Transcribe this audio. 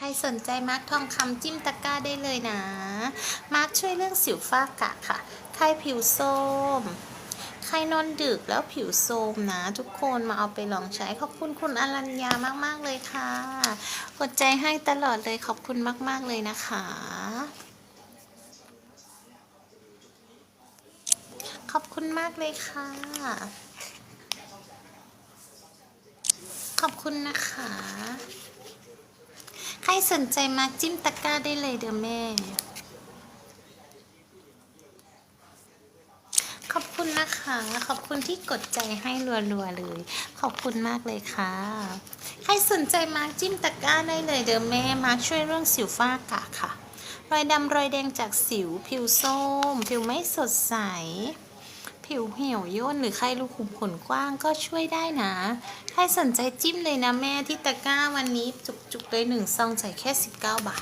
ใครสนใจมาร์กทองคำจิ้มตะกร้าได้เลยนะ มาร์กช่วยเรื่องสิวฝ้ากระค่ะ ใครผิวโทรมใครนอนดึกแล้วผิวโทรมนะ ทุกคนมาเอาไปลองใช้ขอบคุณคุณอรัญญามาก ๆ เลยค่ะกดใจให้ตลอดเลยขอบคุณมาก ๆ เลยนะคะขอบคุณมากเลยค่ะ ขอบคุณนะคะ สนใจมาจิ้มตะกร้าได้เลยเด้อแม่ ขอบคุณนะคะ ขอบคุณที่กดใจให้รัวๆเลย ขอบคุณมากเลยค่ะ ใครสนใจมาจิ้มตะกร้าได้เลยเด้อแม่ มาช่วยเรื่องสิวฝ้ากระค่ะ รอยดำรอยแดงจากสิว ผิวส้ม ผิวไม่สดใส ผิวเหี่ยวย่นหรือใครรูขุมขนกว้างก็ช่วยได้นะ ใครสนใจจิ้มเลยนะแม่ที่ตะกร้าวันนี้จุกๆเลยหนึ่งซองจ่ายแค่ 19 บาท